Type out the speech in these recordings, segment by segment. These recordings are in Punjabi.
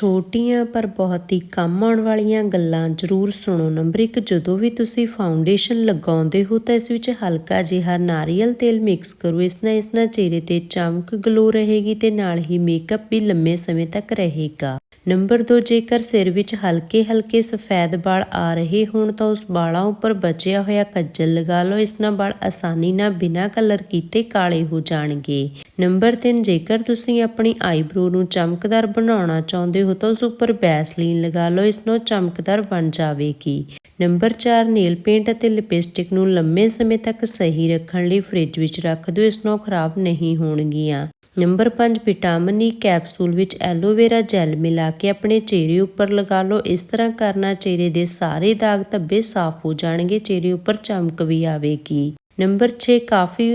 ਛੋਟੀਆਂ ਪਰ ਬਹੁਤ ਹੀ ਕੰਮ ਆਉਣ ਵਾਲੀਆਂ ਗੱਲਾਂ ਜ਼ਰੂਰ ਸੁਣੋ। ਨੰਬਰ 1 ਜਦੋਂ ਵੀ ਤੁਸੀਂ ਫਾਊਂਡੇਸ਼ਨ ਲਗਾਉਂਦੇ ਹੋ ਤਾਂ ਇਸ ਵਿੱਚ ਹਲਕਾ ਜਿਹਾ ਨਾਰੀਅਲ ਤੇਲ ਮਿਕਸ ਕਰੋ। ਇਸ ਨਾਲ ਇਸ ਨਾਲ ਚਿਹਰੇ ਤੇ ਚਮਕ ਗਲੋ ਰਹੇਗੀ ਤੇ ਨਾਲ ਹੀ ਮੇਕਅਪ ਵੀ ਲੰਮੇ ਸਮੇਂ ਤੱਕ ਰਹੇਗਾ। ਨੰਬਰ 2 ਜੇਕਰ ਸਿਰ ਵਿੱਚ ਹਲਕੇ ਹਲਕੇ ਸਫੈਦ ਵਾਲ ਆ ਰਹੇ ਹੋਣ ਤਾਂ ਉਸ ਵਾਲਾਂ ਉੱਪਰ ਬਚਿਆ ਹੋਇਆ ਕੱਜਲ ਲਗਾ ਲਓ। ਇਸ ਨਾਲ ਵਾਲ ਆਸਾਨੀ ਨਾਲ ਬਿਨਾਂ ਕਲਰ ਕੀਤੇ ਕਾਲੇ ਹੋ ਜਾਣਗੇ। ਨੰਬਰ 3 ਜੇਕਰ ਤੁਸੀਂ ਆਪਣੀ ਆਈਬ੍ਰੋ ਨੂੰ ਚਮਕਦਾਰ ਬਣਾਉਣਾ ਚਾਹੁੰਦੇ ਹੋ ਤਾਂ ਉਸ ਉੱਪਰ ਵੈਸਲੀਨ ਲਗਾ ਲਓ, ਇਸ ਨੂੰ ਚਮਕਦਾਰ ਬਣ ਜਾਵੇਗੀ। ਨੰਬਰ 4 ਨੇਲ ਪੇਂਟ ਅਤੇ ਲਿਪਸਟਿਕ ਨੂੰ ਲੰਮੇ ਸਮੇਂ ਤੱਕ ਸਹੀ ਰੱਖਣ ਲਈ ਫ੍ਰਿਜ ਵਿੱਚ ਰੱਖ ਦਿਓ, ਇਸ ਨਾਲ ਖਰਾਬ ਨਹੀਂ ਹੋਣਗੀਆਂ। ਨੰਬਰ 5 ਵਿਟਾਮਿਨ ਈ ਕੈਪਸੂਲ ਵਿੱਚ ਐਲੋਵੇਰਾ ਜੈਲ ਮਿਲਾ ਕੇ ਆਪਣੇ ਚਿਹਰੇ ਉੱਪਰ ਲਗਾ ਲਓ, ਇਸ ਤਰ੍ਹਾਂ ਕਰਨਾ ਚਿਹਰੇ ਦੇ ਸਾਰੇ ਦਾਗ ਧੱਬੇ ਸਾਫ਼ ਹੋ ਜਾਣਗੇ, ਚਿਹਰੇ ਉੱਪਰ ਚਮਕ ਵੀ ਆਵੇਗੀ। ਨੰਬਰ 6 ਕਾਫੀ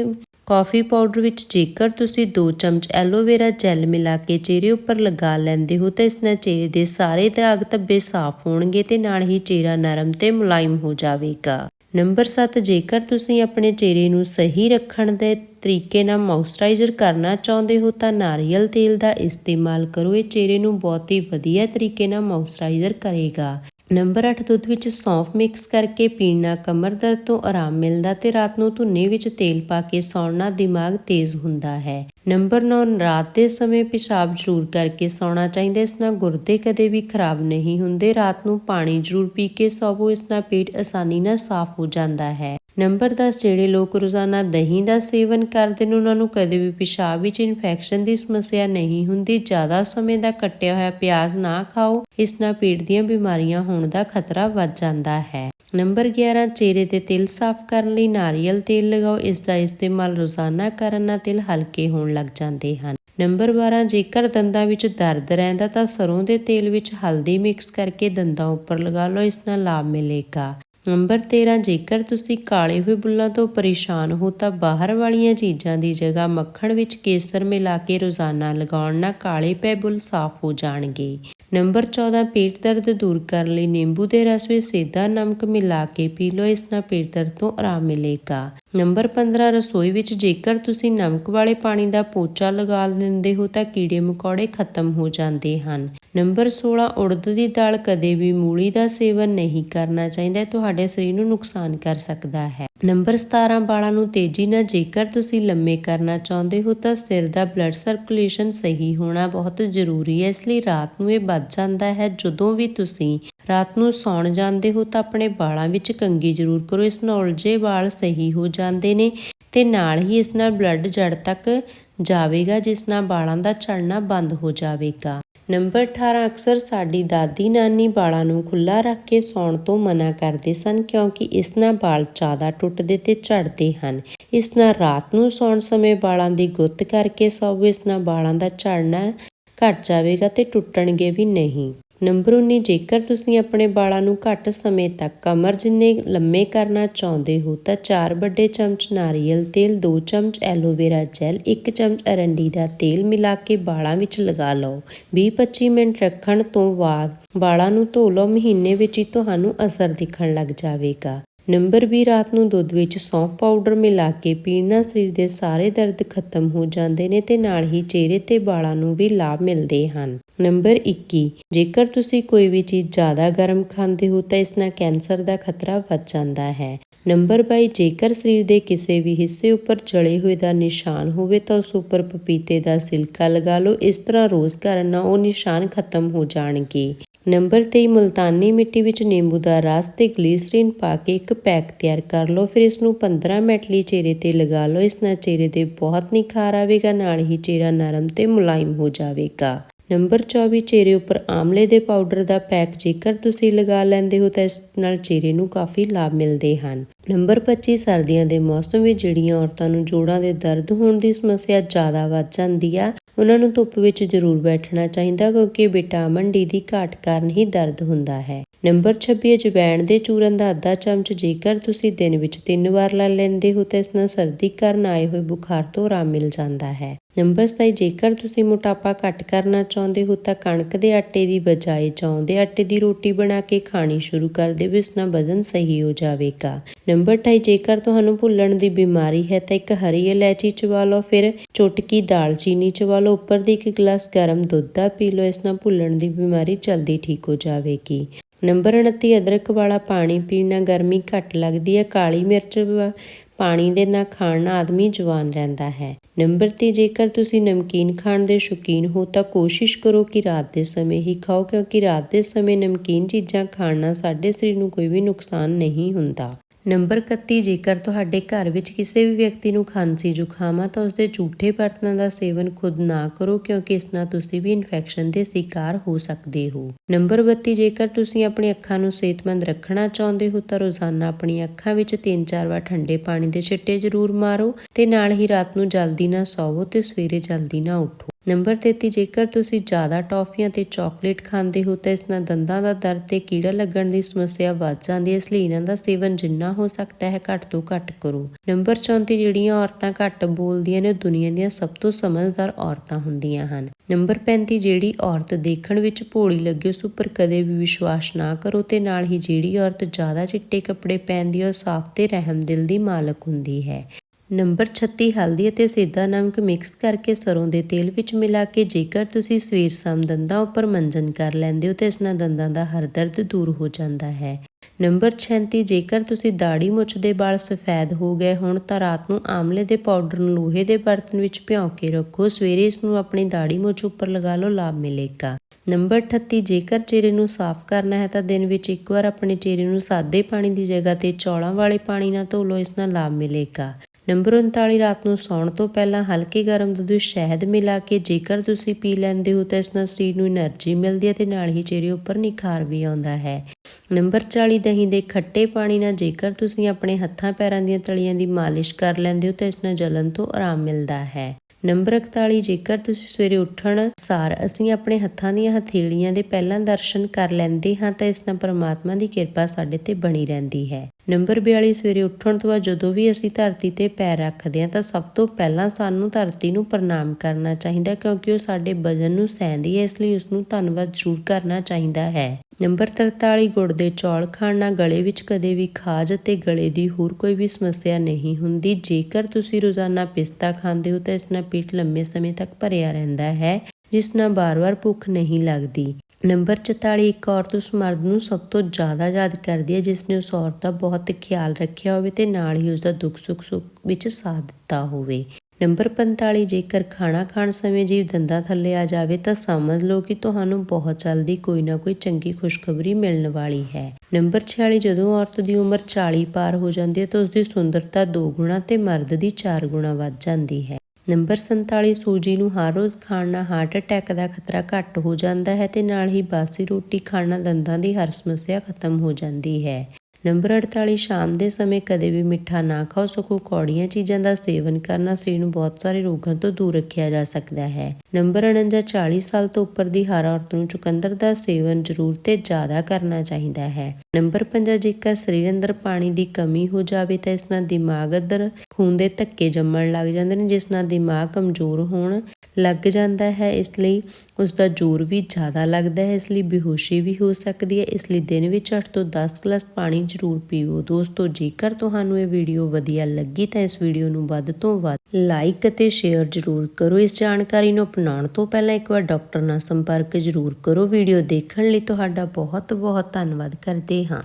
ਕਾਫੀ ਪਾਊਡਰ ਵਿੱਚ ਜੇਕਰ ਤੁਸੀਂ 2 ਚਮਚ ਐਲੋਵੇਰਾ ਜੈਲ ਮਿਲਾ ਕੇ ਚਿਹਰੇ ਉੱਪਰ ਲਗਾ ਲੈਂਦੇ ਹੋ ਤਾਂ ਇਸ ਨਾਲ ਚਿਹਰੇ ਦੇ ਸਾਰੇ ਦਾਗ ਧੱਬੇ ਸਾਫ਼ ਹੋਣਗੇ ਤੇ ਨਾਲ ਹੀ ਚਿਹਰਾ ਨਰਮ ਤੇ ਮੁਲਾਇਮ ਹੋ ਜਾਵੇਗਾ। ਨੰਬਰ 7 ਜੇਕਰ ਤੁਸੀਂ ਆਪਣੇ ਚਿਹਰੇ ਨੂੰ ਸਹੀ ਰੱਖਣ ਦੇ ਤਰੀਕੇ ਨਾਲ ਮੌਇਸਚਰਾਈਜ਼ਰ ਕਰਨਾ ਚਾਹੁੰਦੇ ਹੋ ਤਾਂ ਨਾਰੀਅਲ ਤੇਲ ਦਾ ਇਸਤੇਮਾਲ ਕਰੋ। ਇਹ ਚਿਹਰੇ ਨੂੰ ਬਹੁਤ ਹੀ ਵਧੀਆ ਤਰੀਕੇ ਨਾਲ ਮੌਇਸਚਰਾਈਜ਼ਰ ਕਰੇਗਾ। ਨੰਬਰ 8 ਦੁੱਧ ਵਿੱਚ ਸੌਂਫ ਮਿਕਸ ਕਰਕੇ ਪੀਣਾ, ਕਮਰ ਦਰਦ ਤੋਂ ਆਰਾਮ ਮਿਲਦਾ ਤੇ ਰਾਤ ਨੂੰ ਧੁੰਨੇ ਵਿੱਚ ਤੇਲ ਪਾ ਕੇ ਸੌਣਾ ਦਿਮਾਗ ਤੇਜ਼ ਹੁੰਦਾ ਹੈ। ਨੰਬਰ 9 ਰਾਤ ਦੇ ਸਮੇਂ ਪਿਸ਼ਾਬ ਜ਼ਰੂਰ ਕਰਕੇ ਸੌਣਾ ਚਾਹੀਦਾ, ਇਸ ਨਾਲ ਗੁਰਦੇ ਕਦੇ ਵੀ ਖਰਾਬ ਨਹੀਂ ਹੁੰਦੇ, ਰਾਤ ਨੂੰ ਪਾਣੀ ਜ਼ਰੂਰ ਪੀ ਕੇ ਸੌਵੋ, ਇਸ ਨਾਲ ਪੇਟ ਆਸਾਨੀ ਨਾਲ ਸਾਫ਼ ਹੋ ਜਾਂਦਾ ਹੈ। ਨੰਬਰ 10 ਜਿਹੜੇ ਲੋਕ ਰੋਜ਼ਾਨਾ ਦਹੀਂ ਦਾ ਸੇਵਨ ਕਰਦੇ ਨੇ, ਉਹਨਾਂ ਨੂੰ ਕਦੇ ਵੀ ਪਿਸ਼ਾਬ ਵਿੱਚ ਇਨਫੈਕਸ਼ਨ ਦੀ ਸਮੱਸਿਆ ਨਹੀਂ ਹੁੰਦੀ, ਜ਼ਿਆਦਾ ਸਮੇਂ ਦਾ ਕੱਟਿਆ ਹੋਇਆ ਪਿਆਜ਼ ਨਾ ਖਾਓ, ਇਸ ਨਾਲ ਪੇਟ ਦੀਆਂ ਬਿਮਾਰੀਆਂ ਹੋਣ ਦਾ ਖਤਰਾ ਵੱਧ ਜਾਂਦਾ ਹੈ। ਨੰਬਰ 11 ਚਿਹਰੇ ਤੇ ਤਿਲ ਸਾਫ਼ ਕਰਨ ਲਈ ਨਾਰੀਅਲ ਤੇਲ ਲਗਾਓ। ਇਸ ਦਾ ਇਸਤੇਮਾਲ ਰੋਜ਼ਾਨਾ ਕਰਨ ਨਾਲ ਤਿਲ ਹਲਕੇ ਹੋਣ ਲੱਗ ਜਾਂਦੇ ਹਨ। ਨੰਬਰ 12 ਜੇਕਰ ਦੰਦਾਂ ਵਿੱਚ ਦਰਦ ਰਹਿੰਦਾ ਤਾਂ ਸਰੋਂ ਦੇ ਤੇਲ ਵਿੱਚ ਹਲਦੀ ਮਿਕਸ ਕਰਕੇ ਦੰਦਾਂ ਉੱਪਰ ਲਗਾ ਲਓ। ਇਸ ਨਾਲ ਲਾਭ ਮਿਲੇਗਾ। ਨੰਬਰ 13 ਜੇਕਰ ਤੁਸੀਂ ਕਾਲੇ ਹੋਏ ਬੁੱਲਾਂ ਤੋਂ ਪਰੇਸ਼ਾਨ ਹੋ ਤਾਂ ਬਾਹਰ ਵਾਲੀਆਂ ਚੀਜ਼ਾਂ ਦੀ ਜਗ੍ਹਾ ਮੱਖਣ ਵਿੱਚ ਕੇਸਰ ਮਿਲਾ ਕੇ ਰੋਜ਼ਾਨਾ ਲਗਾਉਣ ਨਾਲ ਕਾਲੇ ਪੈ ਬੁੱਲ ਸਾਫ਼ ਹੋ ਜਾਣਗੇ। ਨੰਬਰ 14 ਪੇਟ ਦਰਦ ਦੂਰ ਕਰਨ ਲਈ ਨਿੰਬੂ ਦੇ ਰਸ ਵਿੱਚ ਸੇਦਾ ਨਮਕ ਮਿਲਾ ਕੇ ਪੀ ਲਓ, ਇਸ ਨਾਲ ਪੇਟ ਦਰਦ ਤੋਂ ਆਰਾਮ ਮਿਲੇਗਾ। ਨੰਬਰ 15 ਰਸੋਈ ਵਿੱਚ ਜੇਕਰ ਤੁਸੀਂ ਨਮਕ ਵਾਲੇ ਪਾਣੀ ਦਾ ਪੋਚਾ ਲਗਾ ਦਿੰਦੇ ਹੋ ਤਾਂ ਕੀੜੇ ਮਕੌੜੇ ਖਤਮ ਹੋ ਜਾਂਦੇ ਹਨ। ਨੰਬਰ 16 ਉੜਦ ਦੀ ਦਾਲ ਕਦੇ ਵੀ ਮੂਲੀ ਦਾ ਸੇਵਨ ਨਹੀਂ ਕਰਨਾ ਚਾਹੀਦਾ, ਤੁਹਾਡੇ ਤੁਹਾਡੇ ਸਰੀਰ ਨੂੰ ਨੁਕਸਾਨ ਕਰ ਸਕਦਾ ਹੈ। ਨੰਬਰ 17 ਵਾਲਾਂ ਨੂੰ ਤੇਜ਼ੀ ਨਾਲ ਜੇਕਰ ਤੁਸੀਂ ਲੰਮੇ ਕਰਨਾ ਚਾਹੁੰਦੇ ਹੋ ਤਾਂ ਸਿਰ ਦਾ ਬਲੱਡ ਸਰਕੂਲੇਸ਼ਨ ਸਹੀ ਹੋਣਾ ਬਹੁਤ ਜ਼ਰੂਰੀ ਹੈ। ਇਸ ਲਈ ਰਾਤ ਨੂੰ ਇਹ ਵੱਧ ਜਾਂਦਾ ਹੈ। ਜਦੋਂ ਵੀ ਤੁਸੀਂ ਰਾਤ ਨੂੰ ਸੌਣ ਜਾਂਦੇ ਹੋ ਤਾਂ ਆਪਣੇ ਵਾਲਾਂ ਵਿੱਚ ਕੰਗੀ ਜ਼ਰੂਰ ਕਰੋ। ਇਸ ਨਾਲ ਉਲਝੇ ਵਾਲ ਸਹੀ ਹੋ ਜਾਂਦੇ ਨੇ ਤੇ ਨਾਲ ਹੀ ਇਸ ਨਾਲ ਬਲੱਡ ਜੜ ਤੱਕ ਜਾਵੇਗਾ, ਜਿਸ ਨਾਲ ਵਾਲਾਂ ਦਾ ਝੜਨਾ ਬੰਦ ਹੋ ਜਾਵੇਗਾ। ਨੰਬਰ 18 ਅਕਸਰ ਸਾਡੀ ਦਾਦੀ ਨਾਨੀ ਵਾਲਾਂ ਨੂੰ ਖੁੱਲਾ ਰੱਖ ਕੇ ਸੌਣ ਤੋਂ ਮਨਾ ਕਰਦੇ ਸਨ ਕਿਉਂਕਿ ਇਸ ਨਾਲ ਵਾਲ ਜ਼ਿਆਦਾ ਟੁੱਟਦੇ ਤੇ ਝੜਦੇ ਹਨ। ਇਸ ਨਾਲ ਰਾਤ ਨੂੰ ਸੌਣ ਸਮੇਂ ਵਾਲਾਂ ਦੀ ਗੁੱਤ ਕਰਕੇ ਸੌਵੋ ਇਸ ਨਾਲ ਵਾਲਾਂ ਦਾ ਝੜਨਾ ਘਟ ਜਾਵੇਗਾ ਤੇ ਟੁੱਟਣਗੇ ਵੀ ਨਹੀਂ। ਨੰਬਰ 19 ਜੇਕਰ ਤੁਸੀਂ ਆਪਣੇ ਵਾਲਾਂ ਨੂੰ ਘੱਟ ਸਮੇਂ ਤੱਕ ਕਮਰ ਜਿੰਨੇ ਲੰਮੇ ਕਰਨਾ ਚਾਹੁੰਦੇ ਹੋ, ਤਾਂ 4 ਵੱਡੇ ਚਮਚ ਨਾਰੀਅਲ ਤੇਲ 2 ਚਮਚ ਐਲੋਵੇਰਾ ਜੈਲ 1 ਚਮਚ ਅਰੰਡੀ ਦਾ ਤੇਲ ਮਿਲਾ ਕੇ ਵਾਲਾਂ ਵਿੱਚ ਲਗਾ ਲਓ। 20-25 ਮਿੰਟ ਰੱਖਣ ਤੋਂ ਬਾਅਦ ਵਾਲਾਂ ਨੂੰ ਧੋ ਲਓ। ਮਹੀਨੇ ਵਿੱਚ ਹੀ ਤੁਹਾਨੂੰ ਅਸਰ ਦਿਖਣ ਲੱਗ ਜਾਵੇਗਾ। ਨੰਬਰ 20 ਰਾਤ ਨੂੰ ਦੁੱਧ ਵਿੱਚ ਸੌਂਫ ਪਾਊਡਰ ਮਿਲਾ ਕੇ ਪੀਣ ਨਾਲ ਸਰੀਰ ਦੇ ਸਾਰੇ ਦਰਦ ਖਤਮ ਹੋ ਜਾਂਦੇ ਨੇ ਤੇ ਨਾਲ ਹੀ ਚਿਹਰੇ ਤੇ ਵਾਲਾਂ ਨੂੰ ਵੀ ਲਾਭ ਮਿਲਦੇ ਹਨ। ਨੰਬਰ 21 ਜੇਕਰ ਤੁਸੀਂ ਕੋਈ ਵੀ ਚੀਜ਼ ਜ਼ਿਆਦਾ ਗਰਮ ਖਾਂਦੇ ਹੋ ਤਾਂ ਇਸ ਨਾਲ ਕੈਂਸਰ ਦਾ ਖਤਰਾ ਵੱਧ ਜਾਂਦਾ ਹੈ। ਨੰਬਰ 22 ਜੇਕਰ ਸਰੀਰ ਦੇ ਕਿਸੇ ਵੀ ਹਿੱਸੇ ਉੱਪਰ ਜਲੇ ਹੋਏ ਦਾ ਨਿਸ਼ਾਨ ਹੋਵੇ ਤਾਂ ਉਸ ਉੱਪਰ ਪਪੀਤੇ ਦਾ ਸਿਲਕਾ ਲਗਾ ਲਓ। ਇਸ ਤਰ੍ਹਾਂ ਰੋਜ਼ ਕਰਨ ਨਾਲ ਉਹ ਨਿਸ਼ਾਨ ਖਤਮ ਹੋ ਜਾਣਗੇ। ਨੰਬਰ 23 ਮੁਲਤਾਨੀ ਮਿੱਟੀ ਵਿੱਚ ਨਿੰਬੂ ਦਾ ਰਸ ਤੇ ਗਲੀਸਰੀਨ ਪਾ ਕੇ ਇੱਕ ਪੈਕ ਤਿਆਰ ਕਰ ਲਓ। ਫਿਰ ਇਸ ਨੂੰ 15 ਮਿੰਟ ਲਈ ਚਿਹਰੇ ਤੇ ਲਗਾ ਲਓ। ਇਸ ਨਾਲ ਚਿਹਰੇ ਤੇ ਬਹੁਤ ਨਿਖਾਰ ਆਵੇਗਾ, ਨਾਲ ਹੀ ਚਿਹਰਾ ਨਰਮ ਤੇ ਮੁਲਾਇਮ ਹੋ ਜਾਵੇਗਾ। ਨੰਬਰ 24 ਚਿਹਰੇ ਉੱਪਰ ਆਮਲੇ ਦੇ ਪਾਊਡਰ ਦਾ ਪੈਕ ਜੇਕਰ ਤੁਸੀਂ ਲਗਾ ਲੈਂਦੇ ਹੋ ਤਾਂ ਇਸ ਨਾਲ ਚਿਹਰੇ ਨੂੰ ਕਾਫੀ ਲਾਭ ਮਿਲਦੇ ਹਨ। ਨੰਬਰ 25 ਸਰਦੀਆਂ ਦੇ ਮੌਸਮ ਵਿੱਚ ਜਿਹੜੀਆਂ ਔਰਤਾਂ ਨੂੰ ਜੋੜਾਂ ਦੇ ਦਰਦ ਹੋਣ ਦੀ ਸਮੱਸਿਆ ਜ਼ਿਆਦਾ ਵੱਧ ਜਾਂਦੀ ਆ ਉਹਨਾਂ ਨੂੰ ਧੁੱਪ ਵਿੱਚ ਜ਼ਰੂਰ ਬੈਠਣਾ ਚਾਹੀਦਾ ਕਿਉਂਕਿ ਵਿਟਾਮਿਨ ਡੀ ਦੀ ਘਾਟ ਕਾਰਨ ਹੀ ਦਰਦ ਹੁੰਦਾ ਹੈ। ਨੰਬਰ 26 ਅਜਵਾਇਣ ਦੇ ਚੂਰਨ ਦਾ ਅੱਧਾ ਚਮਚ। ਜੇਕਰ ਤੁਸੀਂ ਦਿਨ ਵਿੱਚ ਤਿੰਨ ਵਾਰ ਲੈ ਲੈਂਦੇ ਹੋ, ਤਾਂ ਇਸ ਨਾਲ ਸਰਦੀ ਕਾਰਨ ਆਏ ਹੋਏ ਬੁਖਾਰ ਤੋਂ ਆਰਾਮ ਮਿਲ ਜਾਂਦਾ ਹੈ। ਨੰਬਰ 27 ਜੇਕਰ ਤੁਸੀਂ ਮੋਟਾਪਾ ਘੱਟ ਕਰਨਾ ਚਾਹੁੰਦੇ ਹੋ, ਤਾਂ ਕਣਕ ਦੇ ਆਟੇ ਦੀ ਬਜਾਏ ਜੌਂ ਦੇ ਆਟੇ ਦੀ ਰੋਟੀ ਬਣਾ ਕੇ ਖਾਣੀ ਸ਼ੁਰੂ ਕਰ ਦਿਓ, ਇਸ ਨਾਲ ਵਜ਼ਨ ਸਹੀ ਹੋ ਜਾਵੇਗਾ। ਨੰਬਰ 28 ਜੇਕਰ ਤੁਹਾਨੂੰ ਭੁੱਲਣ ਦੀ ਬਿਮਾਰੀ ਹੈ, ਤਾਂ ਇੱਕ ਹਰੀ ਇਲਾਇਚੀ ਚਵਾ ਲਓ, ਫਿਰ ਚੁਟਕੀ ਦਾਲਚੀਨੀ ਚਵਾ ਲਓ, ਉੱਪਰ ਦੀ ਇੱਕ ਗਲਾਸ ਗਰਮ ਦੁੱਧ ਦਾ ਪੀ ਲਓ, ਇਸ ਨਾਲ ਭੁੱਲਣ ਦੀ ਬਿਮਾਰੀ ਜਲਦੀ ਠੀਕ ਹੋ ਜਾਵੇਗੀ। ਨੰਬਰ 29 ਅਦਰਕ ਵਾਲਾ ਪਾਣੀ ਪੀਣ ਨਾਲ ਗਰਮੀ ਘੱਟ ਲੱਗਦੀ ਹੈ, ਕਾਲੀ ਮਿਰਚ ਵ- ਪਾਣੀ ਦੇ ਨਾਲ ਖਾਣ ਨਾਲ ਆਦਮੀ ਜਵਾਨ ਰਹਿੰਦਾ ਹੈ। ਨੰਬਰ 3 ਜੇਕਰ ਤੁਸੀਂ ਨਮਕੀਨ ਖਾਣ ਦੇ ਸ਼ੌਕੀਨ ਹੋ ਤਾਂ ਕੋਸ਼ਿਸ਼ ਕਰੋ ਕਿ ਰਾਤ ਦੇ ਸਮੇਂ ਹੀ ਖਾਓ, ਕਿਉਂਕਿ ਰਾਤ ਦੇ ਸਮੇਂ ਨਮਕੀਨ ਚੀਜ਼ਾਂ ਖਾਣ ਨਾਲ ਸਾਡੇ ਸਰੀਰ ਨੂੰ ਕੋਈ ਵੀ ਨੁਕਸਾਨ ਨਹੀਂ ਹੁੰਦਾ। ਨੰਬਰ 31 ਜੇਕਰ ਤੁਹਾਡੇ ਘਰ ਵਿੱਚ ਕਿਸੇ ਵੀ ਵਿਅਕਤੀ ਨੂੰ ਖਾਂਸੀ ਜ਼ੁਕਾਮ ਆ ਤਾਂ ਉਸਦੇ ਝੂਠੇ ਬਰਤਨਾਂ ਦਾ ਸੇਵਨ ਖੁਦ ਨਾ ਕਰੋ, ਕਿਉਂਕਿ ਇਸ ਨਾਲ ਤੁਸੀਂ ਵੀ ਇਨਫੈਕਸ਼ਨ ਦੇ ਸ਼ਿਕਾਰ ਹੋ ਸਕਦੇ ਹੋ। ਨੰਬਰ 32 ਜੇਕਰ ਤੁਸੀਂ ਆਪਣੀ ਅੱਖਾਂ ਨੂੰ ਸਿਹਤਮੰਦ ਰੱਖਣਾ ਚਾਹੁੰਦੇ ਹੋ ਤਾਂ ਰੋਜ਼ਾਨਾ ਆਪਣੀਆਂ ਅੱਖਾਂ ਵਿੱਚ 3-4 ਵਾਰ ਠੰਡੇ ਪਾਣੀ ਦੇ ਛਿੱਟੇ ਜ਼ਰੂਰ ਮਾਰੋ ਤੇ ਨਾਲ ਹੀ ਰਾਤ ਨੂੰ ਜਲਦੀ ਨਾ ਸੌਵੋ ਤੇ ਸਵੇਰੇ ਜਲਦੀ ਨਾ ਉੱਠੋ। ਨੰਬਰ 33 ਜੇਕਰ ਤੁਸੀਂ ਜ਼ਿਆਦਾ ਟੌਫੀਆਂ ਤੇ ਚਾਕਲੇਟ ਖਾਂਦੇ ਹੋ ਤਾਂ ਇਸ ਨਾਲ ਦੰਦਾਂ ਦਾ ਦਰਦ ਤੇ ਕੀੜਾ ਲੱਗਣ ਦੀ ਸਮੱਸਿਆ ਵੱਧ ਜਾਂਦੀ ਹੈ। ਇਸ ਲਈ ਇਹਨਾਂ ਦਾ ਸੇਵਨ ਜਿੰਨਾ ਹੋ ਸਕਦਾ ਹੈ, ਘੱਟ ਤੋਂ ਘੱਟ ਕਰੋ। ਨੰਬਰ 34 ਜਿਹੜੀਆਂ ਔਰਤਾਂ ਘੱਟ ਬੋਲਦੀਆਂ ਨੇ, ਉਹ ਦੁਨੀਆ ਦੀਆਂ ਸਭ ਤੋਂ ਸਮਝਦਾਰ ਔਰਤਾਂ ਹੁੰਦੀਆਂ ਹਨ। ਨੰਬਰ 35 ਜਿਹੜੀ ਔਰਤ ਦੇਖਣ ਵਿੱਚ ਭੋਲੀ ਲੱਗੇ, ਉਸ ਉੱਪਰ ਕਦੇ ਵੀ ਵਿਸ਼ਵਾਸ ਨਾ ਕਰੋ ਤੇ ਨਾਲ ਹੀ ਜਿਹੜੀ ਔਰਤ ਜ਼ਿਆਦਾ ਚਿੱਟੇ ਕੱਪੜੇ ਪਹਿਨਦੀ ਹੈ, ਉਹ ਸਾਫ਼ ਤੇ ਰਹਿਮ ਦਿਲ ਦੀ ਮਾਲਕ ਹੁੰਦੀ ਹੈ। ਨੰਬਰ 36 ਹਲਦੀ ਅਤੇ ਸਿੱਧਾ ਨਮਕ ਮਿਕਸ ਕਰਕੇ ਸਰੋਂ ਦੇ ਤੇਲ ਵਿੱਚ ਮਿਲਾ ਕੇ ਜੇਕਰ ਤੁਸੀਂ ਸਵੇਰ ਸ਼ਾਮ ਦੰਦਾਂ ਉੱਪਰ ਮੰਜਨ ਕਰ ਲੈਂਦੇ ਹੋ ਤਾਂ ਇਸ ਨਾਲ ਦੰਦਾਂ ਦਾ ਹਰ ਦਰਦ ਦੂਰ ਹੋ ਜਾਂਦਾ ਹੈ। ਨੰਬਰ 36 ਜੇਕਰ ਤੁਸੀਂ ਦਾੜੀ ਮੁੱਛ ਦੇ ਵਾਲ ਸਫੈਦ ਹੋ ਗਏ ਹੋਣ ਤਾਂ ਰਾਤ ਨੂੰ ਆਮਲੇ ਦੇ ਪਾਊਡਰ ਨੂੰ ਲੋਹੇ ਦੇ ਬਰਤਨ ਵਿੱਚ ਭਿਉਂ ਕੇ ਰੱਖੋ। ਸਵੇਰੇ ਇਸ ਨੂੰ ਆਪਣੀ ਦਾੜੀ ਮੁੱਛ ਉੱਪਰ ਲਗਾ ਲਓ, ਲਾਭ ਮਿਲੇਗਾ। ਨੰਬਰ 38 ਜੇਕਰ ਚਿਹਰੇ ਨੂੰ ਸਾਫ਼ ਕਰਨਾ ਹੈ ਤਾਂ ਦਿਨ ਵਿੱਚ ਇੱਕ ਵਾਰ ਆਪਣੇ ਚਿਹਰੇ ਨੂੰ ਸਾਦੇ ਪਾਣੀ ਦੀ ਜਗ੍ਹਾ ਤੇ ਚੌਲਾਂ ਵਾਲੇ ਪਾਣੀ ਨਾਲ ਧੋ ਲਓ, ਇਸ ਨਾਲ ਲਾਭ ਮਿਲੇਗਾ। ਨੰਬਰ 39 ਰਾਤ ਨੂੰ ਸੌਣ ਤੋਂ ਪਹਿਲਾਂ ਹਲਕੇ ਗਰਮ ਦੁੱਧ ਵਿੱਚ ਸ਼ਹਿਦ ਮਿਲਾ ਕੇ ਜੇਕਰ ਤੁਸੀਂ ਪੀ ਲੈਂਦੇ ਹੋ ਤਾਂ ਇਸ ਨਾਲ ਸਰੀਰ ਨੂੰ એનર્ਜੀ ਮਿਲਦੀ ਹੈ ਤੇ ਨਾਲ ਹੀ ਚਿਹਰੇ ਉੱਪਰ ਨਿਖਾਰ ਵੀ ਆਉਂਦਾ ਹੈ। ਨੰਬਰ 40 ਦਹੀਂ ਦੇ ਖੱਟੇ ਪਾਣੀ ਨਾਲ ਜੇਕਰ ਤੁਸੀਂ ਆਪਣੇ ਹੱਥਾਂ ਪੈਰਾਂ ਦੀਆਂ ਤਲੀਆਂ ਦੀ ਮਾਲਿਸ਼ ਕਰ ਲੈਂਦੇ ਹੋ ਤਾਂ ਇਸ ਨਾਲ ਜਲਨ ਤੋਂ ਆਰਾਮ ਮਿਲਦਾ ਹੈ। ਨੰਬਰ 41 ਜੇਕਰ ਤੁਸੀਂ ਸਵੇਰੇ ਉੱਠਣ ਸਾਰ ਅਸੀਂ ਆਪਣੇ ਹੱਥਾਂ ਦੀਆਂ ਹਥੇਲੀਆਂ ਦੇ ਪਹਿਲਾਂ ਦਰਸ਼ਨ ਕਰ ਲੈਂਦੇ ਹਾਂ ਤਾਂ ਇਸ ਨਾਲ ਪਰਮਾਤਮਾ ਦੀ ਕਿਰਪਾ ਸਾਡੇ ਤੇ ਬਣੀ ਰਹਿੰਦੀ ਹੈ। ਨੰਬਰ 42 ਸਵੇਰੇ ਉੱਠਣ ਤੋਂ ਬਾਅਦ ਜਦੋਂ ਵੀ ਅਸੀਂ ਧਰਤੀ ਤੇ ਪੈਰ ਰੱਖਦੇ ਹਾਂ ਤਾਂ ਸਭ ਤੋਂ ਪਹਿਲਾਂ ਸਾਨੂੰ ਧਰਤੀ ਨੂੰ ਪ੍ਰਣਾਮ ਕਰਨਾ ਚਾਹੀਦਾ ਕਿਉਂਕਿ ਉਹ ਸਾਡੇ ਵਜਨ ਨੂੰ ਸਹਿੰਦੀ ਹੈ, ਇਸ ਲਈ ਉਸ ਨੂੰ ਧੰਨਵਾਦ ਜ਼ਰੂਰ ਕਰਨਾ ਚਾਹੀਦਾ ਹੈ। ਨੰਬਰ 43 ਗੁੜ ਦੇ ਚੌਲ ਖਾਣ ਨਾਲ ਗਲੇ ਵਿੱਚ ਕਦੇ ਵੀ ਖਾਜ ਅਤੇ ਗਲੇ ਦੀ ਹੋਰ ਕੋਈ ਵੀ ਸਮੱਸਿਆ ਨਹੀਂ ਹੁੰਦੀ। ਜੇਕਰ ਤੁਸੀਂ ਰੋਜ਼ਾਨਾ ਪਿਸਤਾ ਖਾਂਦੇ ਹੋ ਤਾਂ ਇਸ ਨਾਲ ਪੇਟ ਲੰਮੇ ਸਮੇਂ ਤੱਕ ਭਰਿਆ ਰਹਿੰਦਾ ਹੈ, ਜਿਸ ਨਾਲ ਬਾਰ-ਬਾਰ ਭੁੱਖ ਨਹੀਂ ਲੱਗਦੀ। ਨੰਬਰ 44 ਇੱਕ ਔਰਤ ਉਸ ਮਰਦ ਨੂੰ ਸਭ ਤੋਂ ਜ਼ਿਆਦਾ ਯਾਦ ਕਰਦੀ ਹੈ ਜਿਸ ਨੇ ਉਸ ਔਰਤ ਦਾ ਬਹੁਤ ਖਿਆਲ ਰੱਖਿਆ ਹੋਵੇ ਤੇ ਨਾਲ ਹੀ ਉਸ ਦਾ ਦੁੱਖ ਸੁੱਖ ਸੁੱਖ ਵਿੱਚ ਸਾਥ ਦਿੱਤਾ ਹੋਵੇ। ਨੰਬਰ 45 ਜੇਕਰ ਖਾਣਾ ਖਾਣ ਸਮੇਂ ਜੀਵ ਦੰਦਾਂ ਥੱਲੇ ਆ ਜਾਵੇ ਤਾਂ ਸਮਝ ਲਓ ਕਿ ਤੁਹਾਨੂੰ ਬਹੁਤ ਜਲਦੀ ਕੋਈ ਨਾ ਕੋਈ ਚੰਗੀ ਖੁਸ਼ਖਬਰੀ ਮਿਲਣ ਵਾਲੀ ਹੈ। ਨੰਬਰ 46 ਜਦੋਂ ਔਰਤ ਦੀ ਉਮਰ 40 ਪਾਰ ਹੋ ਜਾਂਦੀ ਹੈ ਤਾਂ ਉਸ ਦੀ ਸੁੰਦਰਤਾ 2 ਗੁਣਾ ਤੇ ਮਰਦ ਦੀ 4 ਗੁਣਾ ਵੱਧ ਜਾਂਦੀ ਹੈ। ਨੰਬਰ 47 ਸੂਜੀ ਨੂੰ ਹਰ ਰੋਜ਼ ਖਾਣ ਨਾਲ ਹਾਰਟ ਅਟੈਕ ਦਾ ਖਤਰਾ ਘੱਟ ਹੋ ਜਾਂਦਾ ਹੈ ਤੇ ਨਾਲ ਹੀ ਬਾਸੀ ਰੋਟੀ ਖਾਣ ਨਾਲ ਦੰਦਾਂ ਦੀ ਹਰ ਸਮੱਸਿਆ ਖਤਮ ਹੋ ਜਾਂਦੀ ਹੈ। ਨੰਬਰ 48 ਸ਼ਾਮ ਦੇ ਸਮੇਂ ਕਦੇ ਵੀ ਮਿੱਠਾ ਨਾ ਖਾਓ, ਸਗੋਂ ਕੌੜੀਆਂ ਚੀਜ਼ਾਂ ਦਾ ਸੇਵਨ ਕਰਨਾ ਸਰੀਰ ਨੂੰ ਬਹੁਤ ਸਾਰੇ ਰੋਗਾਂ ਤੋਂ ਦੂਰ ਰੱਖਿਆ ਜਾ ਸਕਦਾ ਹੈ। ਨੰਬਰ 49 40 ਸਾਲ ਤੋਂ ਉੱਪਰ ਦੀ ਹਰ ਔਰਤ ਨੂੰ ਚੁਕੰਦਰ ਦਾ ਸੇਵਨ ਜ਼ਰੂਰ ਤੇ ਜ਼ਿਆਦਾ ਕਰਨਾ ਚਾਹੀਦਾ ਹੈ। ਨੰਬਰ 50 ਜੇਕਰ ਸਰੀਰ ਅੰਦਰ ਪਾਣੀ ਦੀ ਕਮੀ ਹੋ ਜਾਵੇ ਤਾਂ ਇਸ ਨਾਲ ਦਿਮਾਗ ਅੰਦਰ ਖੂਨ ਦੇ ਧੱਕੇ ਜੰਮਣ ਲੱਗ ਜਾਂਦੇ ਨੇ, ਜਿਸ ਨਾਲ ਦਿਮਾਗ ਕਮਜ਼ੋਰ ਹੋਣ ਲੱਗ ਜਾਂਦਾ ਹੈ। ਇਸ ਲਈ ਉਸ ਦਾ ਜ਼ੋਰ ਵੀ ਜ਼ਿਆਦਾ ਲੱਗਦਾ ਹੈ, ਇਸ ਲਈ ਬੇਹੋਸ਼ੀ ਵੀ ਹੋ ਸਕਦੀ ਹੈ। ਇਸ ਲਈ ਦਿਨ ਵਿੱਚ 8 ਤੋਂ 10 ਗਲਾਸ ਪਾਣੀ ਜ਼ਰੂਰ ਪੀਵੋ ਦੋਸਤੋ, ਜੇਕਰ ਤੁਹਾਨੂੰ ਇਹ ਵੀਡੀਓ ਵਧੀਆ ਲੱਗੀ, ਤਾਂ ਇਸ ਵੀਡੀਓ ਨੂੰ ਵੱਧ ਤੋਂ ਵੱਧ ਲਾਈਕ ਅਤੇ ਸ਼ੇਅਰ ਜ਼ਰੂਰ ਕਰੋ। ਇਸ ਜਾਣਕਾਰੀ ਨੂੰ ਅਪਣਾਉਣ ਤੋਂ ਪਹਿਲਾਂ ਇੱਕ ਵਾਰ ਡਾਕਟਰ ਨਾਲ ਸੰਪਰਕ ਜ਼ਰੂਰ ਕਰੋ। ਵੀਡੀਓ ਦੇਖਣ ਲਈ ਤੁਹਾਡਾ ਬਹੁਤ ਬਹੁਤ ਧੰਨਵਾਦ ਕਰਦੇ ਹਾਂ।